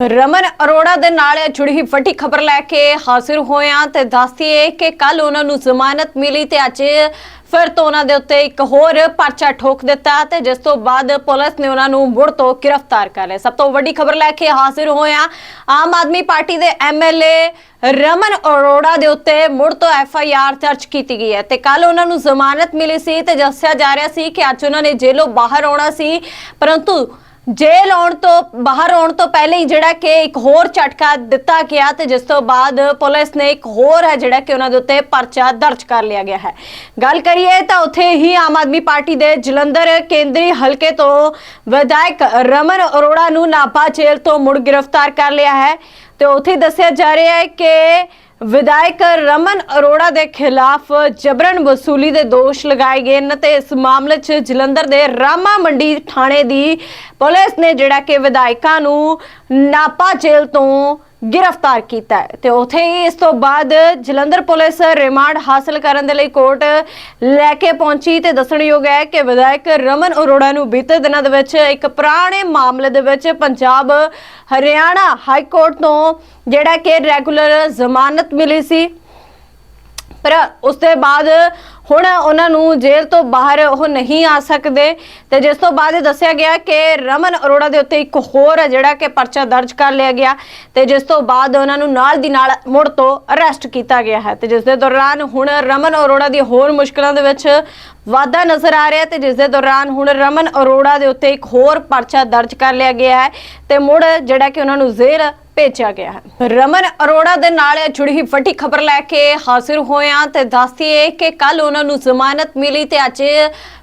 ਰਮਨ ਅਰੋੜਾ ਦੇ ਨਾਲ ਜੁੜੀ ਵੱਡੀ ਖਬਰ ਲੈ ਕੇ ਹਾਜ਼ਰ ਹੋਇਆ ਤੇ ਦੱਸਦੀਏ ਕਿ ਕੱਲ ਉਹਨਾਂ ਨੂੰ ਜ਼ਮਾਨਤ ਮਿਲੀ ਤੇ ਅੱਜ ਫਿਰ ਤੋਂ ਉਹਨਾਂ ਦੇ ਉੱਤੇ ਇੱਕ ਹੋਰ ਪਰਚਾ ਠੋਕ ਦਿੱਤਾ ਤੇ ਜਿਸ ਤੋਂ ਬਾਅਦ ਪੁਲਿਸ ਨੇ ਉਹਨਾਂ ਨੂੰ ਮੁੜ ਤੋਂ ਗ੍ਰਿਫਤਾਰ ਕਰ ਲਿਆ। ਸਭ ਤੋਂ ਵੱਡੀ ਖਬਰ ਲੈ ਕੇ ਹਾਜ਼ਰ ਹੋਇਆ ਆਮ ਆਦਮੀ ਪਾਰਟੀ ਦੇ ਐਮਐਲਏ ਰਮਨ ਅਰੋੜਾ ਦੇ ਉੱਤੇ ਮੁੜ ਤੋਂ ਐਫ ਆਈ ਆਰ ਦਰਜ ਕੀਤੀ ਗਈ ਹੈ ਤੇ ਕੱਲ ਉਹਨਾਂ ਨੂੰ ਜ਼ਮਾਨਤ ਮਿਲੀ ਸੀ ਤੇ ਦੱਸਿਆ ਜਾ ਰਿਹਾ ਸੀ ਕਿ ਅੱਜ ਉਹਨਾਂ ਨੇ ਜੇਲੋਂ ਬਾਹਰ ਆਉਣਾ ਸੀ, ਪਰੰਤੂ ਜੇਲ੍ਹ ਆਉਣ ਤੋਂ, ਬਾਹਰ ਆਉਣ ਤੋਂ ਪਹਿਲੇ ਹੀ ਜਿਹੜਾ ਕਿ ਇੱਕ ਹੋਰ ਝਟਕਾ ਦਿੱਤਾ ਗਿਆ ਤੇ ਜਿਸ ਤੋਂ ਬਾਅਦ ਪੁਲਿਸ ਨੇ ਇੱਕ ਹੋਰ ਹੈ ਜਿਹੜਾ ਕਿ ਉਹਨਾਂ ਦੇ ਉੱਤੇ ਪਰਚਾ ਦਰਜ ਕਰ ਲਿਆ ਗਿਆ ਹੈ। ਗੱਲ ਕਰੀਏ ਤਾਂ ਉੱਥੇ ਹੀ ਆਮ ਆਦਮੀ ਪਾਰਟੀ ਦੇ ਜਲੰਧਰ ਕੇਂਦਰੀ ਹਲਕੇ ਤੋਂ ਵਿਧਾਇਕ ਰਮਨ ਅਰੋੜਾ ਨੂੰ ਨਾਭਾ ਜੇਲ੍ਹ ਤੋਂ ਮੁੜ ਗ੍ਰਿਫਤਾਰ ਕਰ ਲਿਆ ਹੈ ਤੇ ਉੱਥੇ ਦੱਸਿਆ ਜਾ ਰਿਹਾ ਹੈ ਕਿ ਵਿਧਾਇਕ ਰਮਨ ਅਰੋੜਾ ਦੇ ਖਿਲਾਫ ਜਬਰਨ ਵਸੂਲੀ ਦੇ ਦੋਸ਼ ਲਗਾਏ ਗਏ ਨੇ ਤੇ ਇਸ ਮਾਮਲੇ 'ਚ ਜਲੰਧਰ ਦੇ ਰਾਮਾ ਮੰਡੀ ਥਾਣੇ ਦੀ ਪੁਲਿਸ ਨੇ ਜਿਹੜਾ ਕਿ ਵਿਧਾਇਕਾਂ ਨੂੰ ਨਾਪਾ ਜੇਲ੍ਹ ਤੋਂ ਗ੍ਰਿਫਤਾਰ ਕੀਤਾ ਹੈ। ਤੇ ਉਥੇ ਹੀ ਇਸ ਤੋਂ ਬਾਅਦ ਜਲੰਧਰ ਪੁਲਿਸ ਰਿਮਾਂਡ ਹਾਸਲ ਕਰਨ ਦੇ ਲਈ ਕੋਰਟ ਲੈ ਕੇ ਪਹੁੰਚੀ ਤੇ ਦੱਸਣਯੋਗ ਹੈ ਕਿ ਵਿਧਾਇਕ ਰਮਨ ਅਰੋੜਾ ਨੂੰ ਬੀਤੇ ਦਿਨਾਂ ਦੇ ਵਿੱਚ ਇੱਕ ਪੁਰਾਣੇ ਮਾਮਲੇ ਦੇ ਵਿੱਚ ਪੰਜਾਬ ਹਰਿਆਣਾ ਹਾਈ ਕੋਰਟ ਤੋਂ ਜਿਹੜਾ ਕਿ ਰੈਗੂਲਰ ਜ਼ਮਾਨਤ ਮਿਲੀ ਸੀ। ਪਰ ਉਸ ਦੇ ਬਾਅਦ ਹੁਣ ਉਹਨਾਂ ਨੂੰ ਜੇਲ੍ਹ ਤੋਂ ਬਾਹਰ ਉਹ ਨਹੀਂ ਆ ਸਕਦੇ ਤੇ ਜਿਸ ਤੋਂ ਬਾਅਦ ਇਹ ਦੱਸਿਆ ਗਿਆ ਕਿ ਰਮਨ ਅਰੋੜਾ ਦੇ ਉੱਤੇ ਇੱਕ ਹੋਰ ਜਿਹੜਾ ਕਿ ਪਰਚਾ ਦਰਜ ਕਰ ਲਿਆ ਗਿਆ ਤੇ ਜਿਸ ਤੋਂ ਬਾਅਦ ਉਹਨਾਂ ਨੂੰ ਨਾਲ ਦੀ ਨਾਲ ਮੁੜ ਤੋਂ ਅਰੈਸਟ ਕੀਤਾ ਗਿਆ ਹੈ ਤੇ ਜਿਸ ਦੇ ਦੌਰਾਨ ਹੁਣ ਰਮਨ ਅਰੋੜਾ ਦੀ ਹੋਰ ਮੁਸ਼ਕਲਾਂ ਦੇ ਵਿੱਚ ਵਾਧਾ ਨਜ਼ਰ ਆ ਰਿਹਾ ਤੇ ਜਿਸ ਦੇ ਦੌਰਾਨ ਹੁਣ ਰਮਨ ਅਰੋੜਾ ਦੇ ਉੱਤੇ ਇੱਕ ਹੋਰ ਪਰਚਾ ਦਰਜ ਕਰ ਲਿਆ ਗਿਆ ਹੈ ਤੇ ਮੁੜ ਜਿਹੜਾ ਕਿ ਉਹਨਾਂ ਨੂੰ ਜ਼ੇਲ੍ਹ ਭੇਜਿਆ ਗਿਆ ਹੈ। ਰਮਨ ਅਰੋੜਾ ਦੇ ਨਾਲ ਜੁੜੀ ਵੱਡੀ ਖਬਰ ਲੈ ਕੇ ਹਾਜ਼ਰ ਹੋਏ ਤੇ ਦੱਸਦੀਏ ਕਿ ਕੱਲ ਉਹਨਾਂ ਨੂੰ ਜ਼ਮਾਨਤ ਮਿਲੀ ਤੇ ਅੱਜ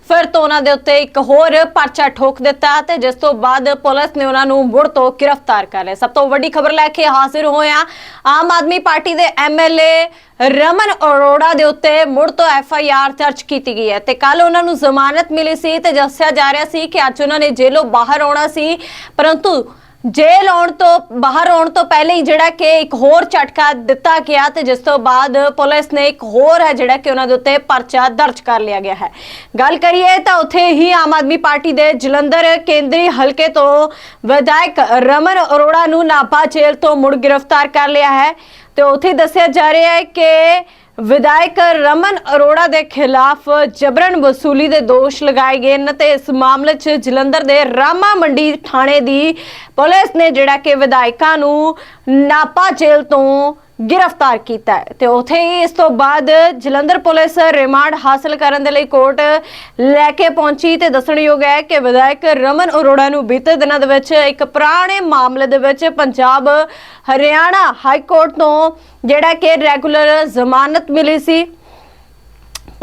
ਫਿਰ ਤੋਂ ਉਹਨਾਂ ਦੇ ਉੱਤੇ ਇੱਕ ਹੋਰ ਪਰਚਾ ਠੋਕ ਦਿੱਤਾ ਤੇ ਜਿਸ ਤੋਂ ਬਾਅਦ ਪੁਲਿਸ ਨੇ ਉਹਨਾਂ ਨੂੰ ਮੁੜ ਤੋਂ ਗ੍ਰਿਫਤਾਰ ਕਰ ਲਿਆ। ਸਭ ਤੋਂ ਵੱਡੀ ਖਬਰ ਲੈ ਕੇ ਹਾਜ਼ਰ ਹੋਇਆ ਆਮ ਆਦਮੀ ਪਾਰਟੀ ਦੇ ਐਮਐਲਏ ਰਮਨ ਅਰੋੜਾ ਦੇ ਉੱਤੇ ਮੁੜ ਤੋਂ ਐਫ ਆਈ ਆਰ ਦਰਜ ਕੀਤੀ ਗਈ ਹੈ ਤੇ ਕੱਲ ਉਹਨਾਂ ਨੂੰ ਜ਼ਮਾਨਤ ਮਿਲੀ ਸੀ ਤੇ ਦੱਸਿਆ ਜਾ ਰਿਹਾ ਸੀ ਕਿ ਅੱਜ ਉਹਨਾਂ ਨੇ ਜੇਲੋਂ ਬਾਹਰ ਆਉਣਾ ਸੀ, ਪਰੰਤੂ ਜੇਲ੍ਹ ਆਉਣ ਤੋਂ, ਬਾਹਰ ਆਉਣ ਤੋਂ ਪਹਿਲੇ ਹੀ ਜਿਹੜਾ ਕਿ ਇੱਕ ਹੋਰ ਝਟਕਾ ਦਿੱਤਾ ਗਿਆ ਤੇ ਜਿਸ ਤੋਂ ਬਾਅਦ ਪੁਲਿਸ ਨੇ ਇੱਕ ਹੋਰ ਹੈ ਜਿਹੜਾ ਕਿ ਉਹਨਾਂ ਦੇ ਉੱਤੇ ਪਰਚਾ ਦਰਜ ਕਰ ਲਿਆ ਗਿਆ ਹੈ। ਗੱਲ ਕਰੀਏ ਤਾਂ ਉੱਥੇ ਹੀ ਆਮ ਆਦਮੀ ਪਾਰਟੀ ਦੇ ਜਲੰਧਰ ਕੇਂਦਰੀ ਹਲਕੇ ਤੋਂ ਵਿਧਾਇਕ ਰਮਨ ਅਰੋੜਾ ਨੂੰ ਨਾਭਾ ਜੇਲ੍ਹ ਤੋਂ ਮੁੜ ਗ੍ਰਿਫਤਾਰ ਕਰ ਲਿਆ ਹੈ। ਤੇ ਉੱਥੇ ਦੱਸਿਆ ਜਾ ਰਿਹਾ ਹੈ ਕਿ ਵਿਧਾਇਕ ਰਮਨ ਅਰੋੜਾ ਦੇ ਖਿਲਾਫ ਜਬਰਨ ਵਸੂਲੀ ਦੇ ਦੋਸ਼ ਲਗਾਏ ਗਏ ਨੇ ਤੇ ਇਸ ਮਾਮਲੇ 'ਚ ਜਲੰਧਰ ਦੇ ਰਾਮਾ ਮੰਡੀ ਥਾਣੇ ਦੀ ਪੁਲਿਸ ਨੇ ਜਿਹੜਾ ਕਿ ਵਿਧਾਇਕਾਂ ਨੂੰ ਨਾਪਾ ਜੇਲ੍ਹ ਤੋਂ ਗ੍ਰਿਫਤਾਰ ਕੀਤਾ ਹੈ। ਤੇ ਉਥੇ ਹੀ ਇਸ ਤੋਂ ਬਾਅਦ ਜਲੰਧਰ ਪੁਲਿਸ ਰਿਮਾਂਡ ਹਾਸਲ ਕਰਨ ਦੇ ਲਈ ਕੋਰਟ ਲੈ ਕੇ ਪਹੁੰਚੀ ਤੇ ਦੱਸਣਯੋਗ ਹੈ ਕਿ ਵਿਧਾਇਕ ਰਮਨ ਅਰੋੜਾ ਨੂੰ ਬੀਤੇ ਦਿਨਾਂ ਦੇ ਵਿੱਚ ਇੱਕ ਪੁਰਾਣੇ ਮਾਮਲੇ ਦੇ ਵਿੱਚ ਪੰਜਾਬ ਹਰਿਆਣਾ ਹਾਈ ਕੋਰਟ ਤੋਂ ਜਿਹੜਾ ਕਿ ਰੈਗੂਲਰ ਜ਼ਮਾਨਤ ਮਿਲੀ ਸੀ।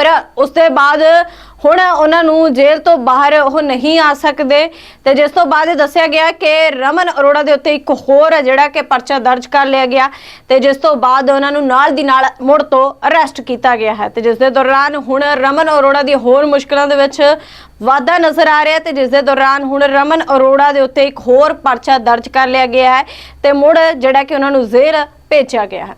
ਪਰ ਉਸ ਦੇ ਬਾਅਦ ਹੁਣ ਉਹਨਾਂ ਨੂੰ ਜੇਲ੍ਹ ਤੋਂ ਬਾਹਰ ਉਹ ਨਹੀਂ ਆ ਸਕਦੇ ਤੇ ਜਿਸ ਤੋਂ ਬਾਅਦ ਇਹ ਦੱਸਿਆ ਗਿਆ ਕਿ ਰਮਨ ਅਰੋੜਾ ਦੇ ਉੱਤੇ ਇੱਕ ਹੋਰ ਜਿਹੜਾ ਕਿ ਪਰਚਾ ਦਰਜ ਕਰ ਲਿਆ ਗਿਆ ਤੇ ਜਿਸ ਤੋਂ ਬਾਅਦ ਉਹਨਾਂ ਨੂੰ ਨਾਲ ਦੀ ਨਾਲ ਮੁੜ ਤੋਂ ਅਰੈਸਟ ਕੀਤਾ ਗਿਆ ਹੈ ਤੇ ਜਿਸ ਦੇ ਦੌਰਾਨ ਹੁਣ ਰਮਨ ਅਰੋੜਾ ਦੀ ਹੋਰ ਮੁਸ਼ਕਲਾਂ ਦੇ ਵਿੱਚ ਵਾਧਾ ਨਜ਼ਰ ਆ ਰਿਹਾ ਤੇ ਜਿਸ ਦੇ ਦੌਰਾਨ ਹੁਣ ਰਮਨ ਅਰੋੜਾ ਦੇ ਉੱਤੇ ਇੱਕ ਹੋਰ ਪਰਚਾ ਦਰਜ ਕਰ ਲਿਆ ਗਿਆ ਹੈ ਤੇ ਮੁੜ ਜਿਹੜਾ ਕਿ ਉਹਨਾਂ ਨੂੰ ਜ਼ੇਲ੍ਹ ਭੇਜਿਆ ਗਿਆ ਹੈ।